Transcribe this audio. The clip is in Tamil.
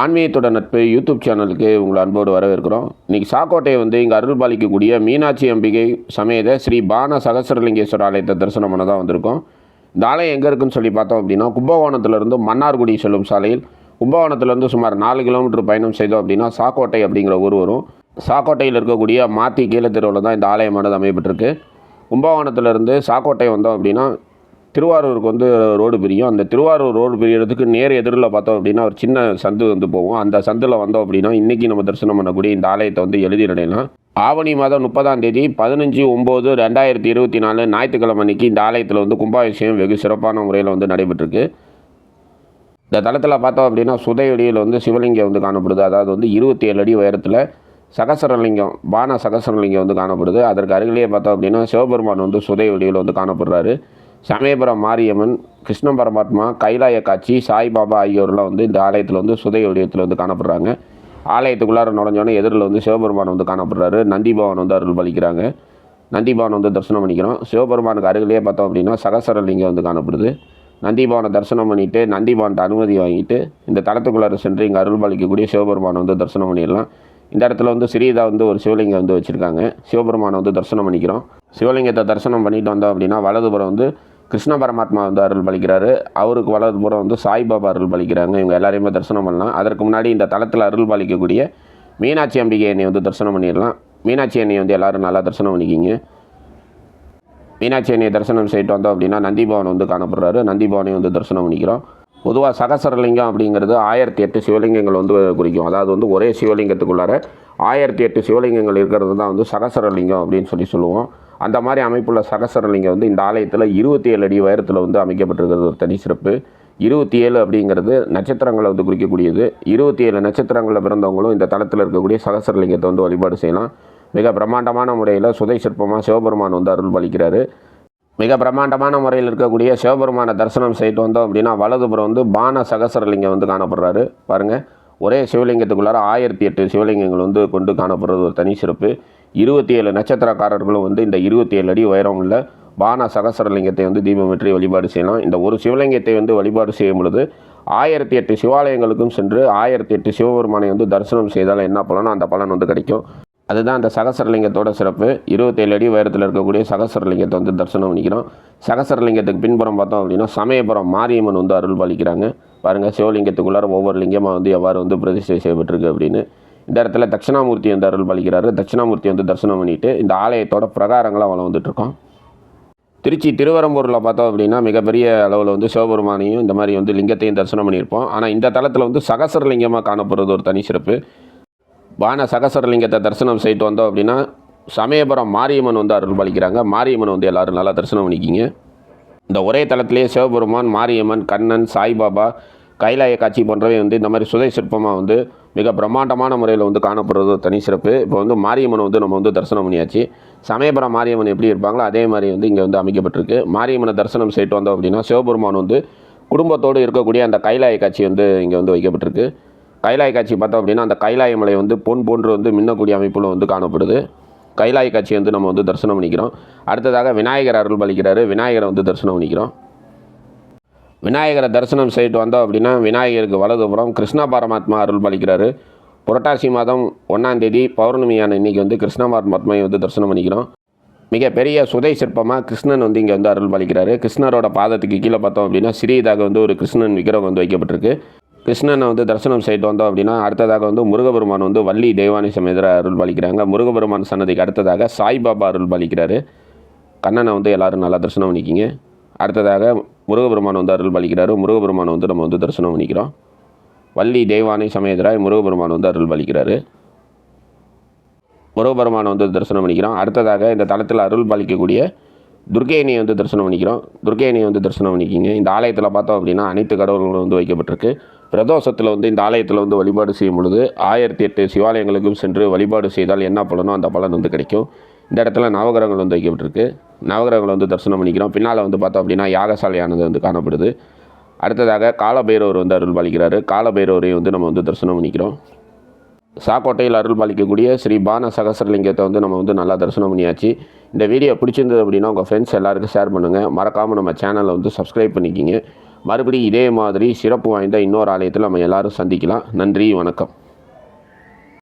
ஆன்மீகத்தோட நட்பு யூடியூப் சேனலுக்கு உங்களை அன்போடு வரவேற்கிறோம். இன்றைக்கி சாக்கோட்டையை வந்து இங்கே அருள் பாலிக்கக்கூடிய மீனாட்சி அம்பிகை சமேத ஸ்ரீ பான சகசரலிங்கேஸ்வர ஆலயத்தை தரிசனம் பண்ண தான் வந்திருக்கோம். இந்த ஆலயம் எங்கே இருக்குன்னு சொல்லி பார்த்தோம் அப்படின்னா கும்பகோணத்திலிருந்து மன்னார்குடி செல்லும் சாலையில். கும்பகோணத்திலிருந்து சுமார் நாலு கிலோமீட்டர் பயணம் செய்தோம் அப்படின்னா சாக்கோட்டை அப்படிங்கிற ஊர் வரும். சாக்கோட்டையில் இருக்கக்கூடிய மாத்தி கீழே தெருவில் தான் இந்த ஆலயமானது அமையப்பட்டிருக்கு. கும்பகோணத்திலிருந்து சாக்கோட்டை வந்தோம் அப்படின்னா திருவாரூருக்கு வந்து ரோடு பிரியும். அந்த திருவாரூர் ரோடு பிரியறதுக்கு நேர் எதிரில் பார்த்தோம் அப்படின்னா ஒரு சின்ன சந்து வந்து போகும். அந்த சந்தில் வந்தோம் அப்படின்னா இன்றைக்கி நம்ம தரிசனம் பண்ணக்கூடிய இந்த ஆலயத்தை வந்து எழுதிடலாம். ஆவணி மாதம் முப்பதாம் தேதி பதினஞ்சு ஒம்பது ரெண்டாயிரத்தி இருபத்தி நாலு ஞாயிற்றுக்கிழமை அன்றைக்கி இந்த ஆலயத்தில் வந்து கும்பாபிஷேகம் வெகு சிறப்பான முறையில் வந்து நடைபெற்றிருக்கு. இந்த தளத்தில் பார்த்தோம் அப்படின்னா சுதையடியில் வந்து சிவலிங்கம் வந்து காணப்படுது. அதாவது வந்து இருபத்தி ஏழு அடி உயரத்தில் சகசரலிங்கம் பான சகசரலிங்கம் வந்து காணப்படுது. அதற்கு அருகிலேயே பார்த்தோம் அப்படின்னா சிவபெருமான் வந்து சுதை வடிவில் வந்து காணப்படுறாரு. சமயபுரம் மாரியம்மன் கிருஷ்ண பரமாத்மா கைலாய காட்சி சாய்பாபா ஆகியோர்லாம் வந்து இந்த ஆலயத்தில் வந்து சுதை வடிவத்தில் வந்து காணப்படுறாங்க. ஆலயத்துக்குள்ளார நுழைஞ்சோன்னே எதிரில் வந்து சிவபெருமான் வந்து காணப்படுறாரு. நந்திபவன் வந்து அருள் பலிக்கிறாங்க. நந்திபவன் வந்து தரிசனம் பண்ணிக்கிறோம். சிவபெருமானுக்கு அருகிலேயே பார்த்தோம் அப்படின்னா சகசரலிங்கம் வந்து காணப்படுது. நந்திபவனை தரிசனம் பண்ணிவிட்டு நந்திபவன்ட்ட அனுமதி வாங்கிட்டு இந்த தளத்துக்குள்ளார சென்று இங்கே அருள் பாலிக்கக்கூடிய சிவபெருமானை வந்து தரிசனம் பண்ணிடலாம். இந்த இடத்துல வந்து சிறியதாக வந்து ஒரு சிவலிங்கம் வந்து வச்சுருக்காங்க. சிவபெருமானை வந்து தரிசனம் பண்ணிக்கிறோம். சிவலிங்கத்தை தரிசனம் பண்ணிட்டு வந்தோம் அப்படின்னா வலதுபுறம் வந்து கிருஷ்ண பரமாத்மா வந்து அருள் பலிக்கிறாரு. அவருக்கு வலதுபுறம் வந்து சாய்பாபா அருள் பலிக்கிறாங்க. இவங்க எல்லாரையுமே தரிசனம் பண்ணலாம். அதற்கு முன்னாடி இந்த தளத்தில் அருள் பலிக்கக்கூடிய மீனாட்சி அம்பிகை என்னை வந்து தரிசனம் பண்ணிடலாம். மீனாட்சி அண்ணியை வந்து எல்லோரும் நல்லா தரிசனம் பண்ணிக்கிங்க. மீனாட்சி அன்னையை தரிசனம் செய்யிட்டு வந்தோம் அப்படின்னா நந்திபவன் வந்து காணப்படுறாரு. நந்திபவனையும் வந்து தரிசனம் பண்ணிக்கிறோம். பொதுவாக சகசரலிங்கம் அப்படிங்கிறது ஆயிரத்தி எட்டு சிவலிங்கங்கள் வந்து குறிக்கும். அதாவது வந்து ஒரே சிவலிங்கத்துக்குள்ளார ஆயிரத்தி எட்டு சிவலிங்கங்கள் இருக்கிறது தான் வந்து சகசரலிங்கம் அப்படின்னு சொல்லி சொல்லுவோம். அந்த மாதிரி அமைப்புள்ள சகசரலிங்கம் வந்து இந்த ஆலயத்தில் இருபத்தி ஏழு அடி உயரத்தில் வந்து அமைக்கப்பட்டிருக்கிறது ஒரு தனி சிறப்பு. இருபத்தி ஏழு அப்படிங்கிறது நட்சத்திரங்களை வந்து குறிக்கக்கூடியது. இருபத்தி ஏழு நட்சத்திரங்களில் பிறந்தவங்களும் இந்த தளத்தில் இருக்கக்கூடிய சகசரலிங்கத்தை வந்து வழிபாடு செய்யலாம். மிக பிரம்மாண்டமான முறையில் சுதை சிற்பமாக சிவபெருமான் வந்து அருள் பலிக்கிறாரு. மிக பிரம்மாண்டமான முறையில் இருக்கக்கூடிய சிவபெருமான தரிசனம் செய்துட்டு வந்தோம் அப்படின்னா வலதுபுறம் வந்து பான சகசரலிங்கம் வந்து காணப்படுறாரு. பாருங்கள் ஒரே சிவலிங்கத்துக்குள்ளார ஆயிரத்தி எட்டு சிவலிங்கங்கள் வந்து கொண்டு காணப்படுறது ஒரு தனி சிறப்பு. இருபத்தி ஏழு நட்சத்திரக்காரர்களும் வந்து இந்த இருபத்தி ஏழு அடி உயரம் உள்ள பான சகசரலிங்கத்தை வந்து தீபம் வெற்றி வழிபாடு செய்யலாம். இந்த ஒரு சிவலிங்கத்தை வந்து வழிபாடு செய்யும் பொழுது ஆயிரத்தி எட்டு சிவாலயங்களுக்கும் சென்று ஆயிரத்தி எட்டு சிவபெருமானை வந்து தரிசனம் செய்தால் என்ன பலனோ அந்த பலன் வந்து கிடைக்கும். அதுதான் அந்த சகசரலிங்கத்தோட சிறப்பு. இருபத்தேழு அடி உயரத்தில் இருக்கக்கூடிய சகசரலிங்கத்தை வந்து தரிசனம் பண்ணிக்கிறோம். சகசரலிங்கத்துக்கு பின்புறம் பார்த்தோம் அப்படின்னா சமயபுரம் மாரியம்மன் வந்து அருள் பாலிக்கிறாங்க பாருங்கள் சிவலிங்கத்துக்குள்ளார ஒவ்வொரு லிங்கமாக வந்து எவ்வாறு வந்து பிரதிஷ்டை செய்யப்பட்டிருக்கு அப்படின்னு. இந்த இடத்துல தட்சிணாமூர்த்தி வந்து அருள் பாலிக்கிறாரு. தட்சிணாமூர்த்தி வந்து தரிசனம் பண்ணிட்டு இந்த ஆலயத்தோட பிரகாரங்களாக வளம் வந்துட்டுருக்கோம். திருச்சி திருவரம்பூரில் பார்த்தோம் அப்படின்னா மிகப்பெரிய அளவில் வந்து சிவபெருமானையும் இந்த மாதிரி வந்து லிங்கத்தையும் தரிசனம் பண்ணியிருப்போம். ஆனால் இந்த தளத்தில் வந்து சகசரலிங்கமாக காணப்படுறது ஒரு தனி சிறப்பு. வான சகசரலிங்கத்தை தரிசனம் செய்துட்டு வந்தோம் அப்படின்னா சமயபுரம் மாரியம்மன் வந்து அருள் பலிக்கிறாங்க. மாரியம்மன் வந்து எல்லோரும் நல்லா தரிசனம் பண்ணிக்கிங்க. இந்த ஒரே தளத்திலே சிவபெருமான் மாரியம்மன் கண்ணன் சாய்பாபா கைலாய காட்சி போன்றவை வந்து இந்த மாதிரி சுதை சிற்பமாக வந்து மிக பிரம்மாண்டமான முறையில் வந்து காணப்படுறது தனி சிறப்பு. இப்போ வந்து மாரியம்மனை வந்து நம்ம வந்து தரிசனம் பண்ணியாச்சு. சமயபுரம் மாரியம்மன் எப்படி இருப்பாங்களோ அதே மாதிரி வந்து இங்கே வந்து அமைக்கப்பட்டிருக்கு. மாரியம்மனை தரிசனம் செய்து வந்தோம் அப்படின்னா சிவபெருமான் வந்து குடும்பத்தோடு இருக்கக்கூடிய அந்த கைலாய காட்சி வந்து இங்கே வந்து வைக்கப்பட்டிருக்கு. கைலாய காட்சி பார்த்தோம் அப்படின்னா அந்த கைலாய மலை வந்து பொன் போன்று வந்து மின்னக்கூடிய அமைப்பில் வந்து காணப்படுது. கைலாய காட்சி வந்து நம்ம வந்து தரிசனம் பண்ணிக்கிறோம். அடுத்ததாக விநாயகர் அருள் பலிக்கிறாரு விநாயகரை வந்து தரிசனம் பண்ணிக்கிறோம். விநாயகரை தரிசனம் செய்துட்டு வந்தோம் அப்படின்னா விநாயகருக்கு வலதுபுறம் கிருஷ்ண பரமாத்மா அருள் பலிக்கிறாரு புரட்டாசி மாதம் ஒன்றாந்தேதி பௌர்ணமியான இன்னைக்கு வந்து கிருஷ்ண பரமாத்மாவை வந்து தரிசனம் பண்ணிக்கிறோம். மிகப்பெரிய சுதை சிற்பமாக கிருஷ்ணன் வந்து இங்கே வந்து அருள் பலிக்கிறாரு கிருஷ்ணரோட பாதத்துக்கு கீழே பார்த்தோம் அப்படின்னா சிறியதாக வந்து ஒரு கிருஷ்ணன் விக்கிரம் வந்து வைக்கப்பட்டிருக்கு. கிருஷ்ணனை வந்து தரிசனம் செய்து வந்தோம் அப்படின்னா அடுத்ததாக வந்து முருகபெருமான் வந்து வள்ளி தெய்வானி சமேதர அருள் பலிக்கிறாங்க முருகபெருமான் சன்னதிக்கு அடுத்ததாக சாய்பாபா அருள் பலிக்கிறாரு கண்ணனை வந்து எல்லோரும் நல்லா தரிசனம் பண்ணிக்கிங்க. அடுத்ததாக முருகபெருமான் வந்து அருள் பாலிக்கிறாரு. முருகபெருமான் வந்து நம்ம வந்து தரிசனம் பண்ணிக்கிறோம். வள்ளி தெய்வானை சமேதராய் முருகபெருமான் வந்து அருள் பாலிக்கிறாரு. முருகபெருமானை வந்து தரிசனம் பண்ணிக்கிறோம். அடுத்ததாக இந்த தளத்தில் அருள் பாலிக்கக்கூடிய துர்கையணியை வந்து தரிசனம் பண்ணிக்கிறோம். துர்கையணியை வந்து தரிசனம் பண்ணிக்கிங்க. இந்த ஆலயத்தில் பார்த்தோம் அப்படின்னா அனைத்து கடவுள்களும் வந்து வைக்கப்பட்டிருக்கு. பிரதோஷத்தில் வந்து இந்த ஆலயத்தில் வந்து வழிபாடு செய்யும் பொழுது ஆயிரத்தி எட்டு சிவாலயங்களுக்கும் சென்று வழிபாடு செய்தால் என்ன பலனோ அந்த பலன் வந்து கிடைக்கும். இந்த இடத்துல நவகிரகங்கள் வந்து வைக்கப்பட்டிருக்கு. நவகிரகங்களை வந்து தரிசனம் பண்ணிக்கிறோம். பின்னால் வந்து பார்த்தோம் அப்படின்னா யாகசாலையானது வந்து காணப்படுது. அடுத்ததாக காலபைரவர் வந்து அருள் பாலிக்கிறாரு காலபைரவரையும் வந்து நம்ம வந்து தரிசனம் பண்ணிக்கிறோம். சாக்கோட்டையில் அருள் பாலிக்கக்கூடிய ஸ்ரீ பான சகசரலிங்கத்தை வந்து நம்ம வந்து நல்லா தரிசனம் பண்ணியாச்சு. இந்த வீடியோ பிடிச்சிருந்தது அப்படின்னா உங்கள் ஃப்ரெண்ட்ஸ் எல்லாருக்கும் ஷேர் பண்ணுங்கள் மறக்காமல் நம்ம சேனலை வந்து சப்ஸ்கிரைப் பண்ணிக்கிங்க. மறுபடியும் இதே மாதிரி சிறப்பு வாய்ந்த இன்னொரு ஆலயத்தில் நம்ம எல்லோரும் சந்திக்கலாம். நன்றி வணக்கம்.